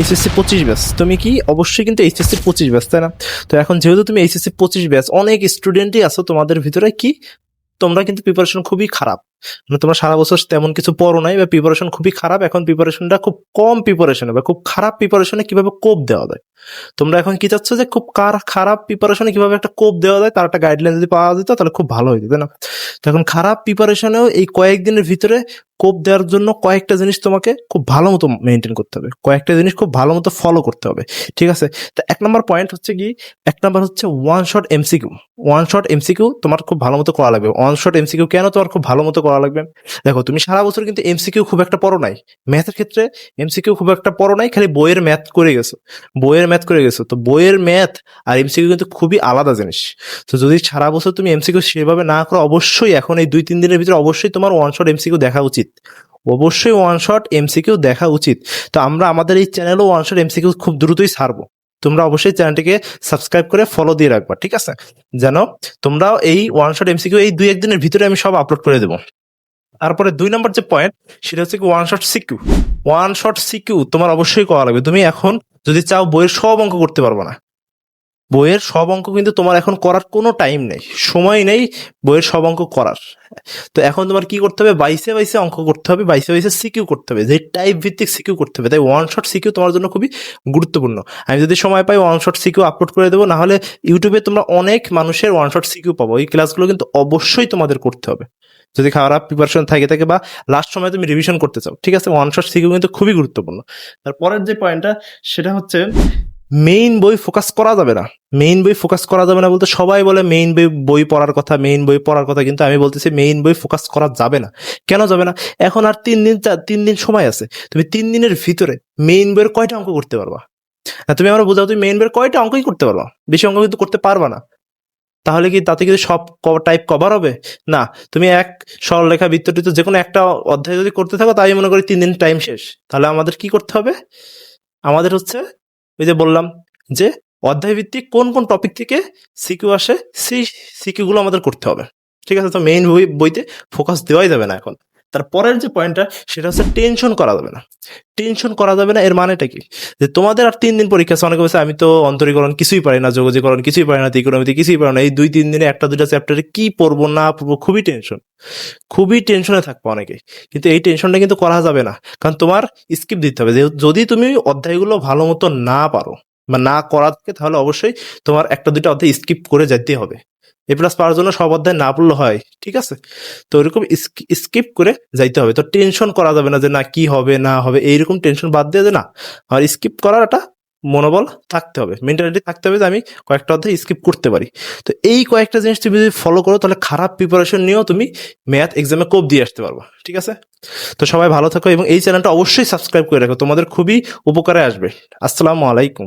HSC পঁচিশ batch তুমি কি? অবশ্যই কিন্তু এইচএসসি পঁচিশ ব্যাচ তাই না? তো এখন যেহেতু তুমি এইচএসসি পঁচিশ ব্যাচ অনেক স্টুডেন্টই আছো তোমাদের ভিতরে কি? তোমরা কিন্তু প্রিপারেশন খুবই খারাপ। মানে তোমরা সারা বছর তেমন কিছু পড়ো নাই বা প্রিপারেশন খুবই খারাপ, এখন প্রিপারেশনটা খুব কম প্রিপারেশনে বা খুব খারাপ প্রিপারেশনে কীভাবে কোপ দেওয়া যায়? তোমরা এখন কি চাচ্ছ যে খুব কার খারাপ প্রিপারেশনে কীভাবে একটা কোপ দেওয়া যায়? তার একটা গাইডলাইন যদি পাওয়া যেত তাহলে খুব ভালো হইতো, তাই না? তো এখন খারাপ প্রিপারেশনেও এই কয়েকদিনের ভিতরে কোপ দেওয়ার জন্য কয়েকটা জিনিস তোমাকে খুব ভালো মতো মেনটেন করতে হবে। কয়েকটা জিনিস খুব ভালো মতো ফলো করতে হবে। ঠিক আছে? তো এক নম্বর পয়েন্ট হচ্ছে কি? এক নম্বর হচ্ছে one shot MCQ one shot MCQ তোমার খুব ভালো মতো করা লাগবে। ওয়ান শট এমসিকিউ কেন তোমার খুব ভালো মতো করা লাগবে? দেখো, তুমি সারা বছর কিন্তু এমসিকিউ খুব একটা পড়ো নাই। ম্যাথের ক্ষেত্রে এমসিকিউ খুব একটা পড়ো নাই, খালি বইয়ের ম্যাথ করে গেছো। বইয়ের ম্যাথ করে গেছো। তো বইয়ের ম্যাথ আর এমসিকিউ কিন্তু খুবই আলাদা জিনিস। তো যদি সারা বছর তুমি এমসিকিউ সেভাবে না করো, অবশ্যই এখন এই দুই, তিন দিনের ভিতরে অবশ্যই তোমার ওয়ান শট এমসিকিউ দেখা উচিত। অবশ্যই ওয়ান শট এমসিকিউ দেখা উচিত। তো আমরা আমাদের এই চ্যানেলও ওয়ান শট এমসিকিউ খুব দ্রুতই ছাড়বো। তোমরা অবশ্যই চ্যানেলটিকে সাবস্ক্রাইব করে ফলো দিয়ে রাখবা, ঠিক আছে? যেন তোমরাও এই ওয়ান শট এমসিকিউ এই দুই একদিনের ভিতরে আমি সব আপলোড করে দেবো। তারপরে দুই নম্বর যে পয়েন্ট সেটা হচ্ছে one shot CQ one shot CQ তোমার অবশ্যই করা লাগবে। তুমি এখন যদি চাও বইয়ের সব অঙ্ক করতে পারব না। বইয়ের সব অঙ্ক কিন্তু তোমার এখন করার কোনো টাইম নেই, সময় নেই বইয়ের সব অঙ্ক করার। তো এখন তোমার কি করতে হবে? বাইসে বাইসে অঙ্ক করতে হবে, বাইসে বাইসে সিকিউ করতে হবে। যে টাইপ ভিত্তিক সিকিউ করতে হবে, তাই ওয়ান শট সিকিউ তোমার জন্য খুবই গুরুত্বপূর্ণ। আমি যদি সময় পাই ওয়ান শট সিকিউ আপলোড করে দেবো, নাহলে ইউটিউবে তোমরা অনেক মানুষের ওয়ান শট সিকিউ পাবো। এই ক্লাসগুলো কিন্তু অবশ্যই তোমাদের করতে হবে। যদি খারাপ প্রিপারেশন থাকে থাকে বা লাস্ট সময় তুমি রিভিশন করতে চাও, ঠিক আছে? ওয়ান শট সিকিউ কিন্তু খুবই গুরুত্বপূর্ণ। তারপরের যে পয়েন্টটা সেটা হচ্ছে মেইন বই ফোকাস করা যাবে না। মেইন বই ফোকাস করা যাবে না বলতে সবাই বলে মেইন বই বই পড়ার কথা মেইন বই পড়ার কথা কিন্তু আমি বলতেছি মেইন বই ফোকাস করা যাবে না। কেন যাবে না? এখন আর তিন দিন তিন দিন সময় আছে। তুমি তিন দিনের ভিতরে মেইন বইয়ের কয়টা অঙ্ক করতে পারবা? না, তুমি আমার বোঝাও তুমি মেইন বইয়ের কয়টা অঙ্কই করতে পারবা? বেশি অঙ্ক কিন্তু করতে পারবা না। তাহলে কি তাতে কিন্তু সব টাইপ কভার হবে? না। তুমি এক সরলরেখা বৃত্তটিত যে কোনো একটা অধ্যায় যদি করতে থাকো তাই মনে করি তিন দিন টাইম শেষ। তাহলে আমাদের কি করতে হবে? আমাদের হচ্ছে ওই যে বললাম যে অধ্যায় ভিত্তিক কোন কোন টপিক থেকে সিকিউ আসে, সেই সিকিউগুলো আমাদের করতে হবে। ঠিক আছে? তো মেইন বইতে ফোকাস দেওয়াই যাবে না এখন। তারপরের যে পয়েন্টটা সেটা হচ্ছে টেনশন করা যাবে না। টেনশন করা যাবে না, এর মানেটা কি? যে তোমাদের আর তিন দিন পরীক্ষা আছে। অনেকে বলছে, আমি তো অন্তরীকরণ কিছুই পারি না যোগাযোগকরণ কিছুই পারি না ইকোনমিতে কিছুই পারি না। এই দুই, তিন দিনে একটা, দুইটা চ্যাপ্টারে কি পড়ব, না পড়ব, খুবই টেনশন খুবই টেনশনে থাকব অনেকে। কিন্তু এই টেনশনটা কিন্তু করা যাবে না। কারণ তোমার স্কিপ দিতে হবে। যদি তুমি অধ্যায়গুলো ভালো মতো না পারো বা না করা থাকে তাহলে অবশ্যই তোমার একটা, দুইটা অধ্যায় স্কিপ করে যেতে হবে। এ প্লাস পাওয়ার জন্য সব অধ্যায় না পড়লে হয়, ঠিক আছে? তো ওইরকম স্কিপ করে যাইতে হবে। তো টেনশন করা যাবে না যে না, কি হবে, না হবে, এইরকম টেনশন বাদ দিয়ে যে না, আর স্কিপ করার একটা মনোবল থাকতে হবে। মেন্টালিটি থাকতে হবে যে আমি কয়েকটা অধ্যায় স্কিপ করতে পারি। তো এই কয়েকটা জিনিস তুমি যদি ফলো করো, তাহলে খারাপ প্রিপারেশন নিয়েও তুমি ম্যাথ এক্সামে কোপ দিয়ে আসতে পারবা, ঠিক আছে? তো সবাই ভালো থাকো এবং এই চ্যানেলটা অবশ্যই সাবস্ক্রাইব করে রাখো। তোমাদের খুবই উপকারে আসবে। আসসালামু আলাইকুম।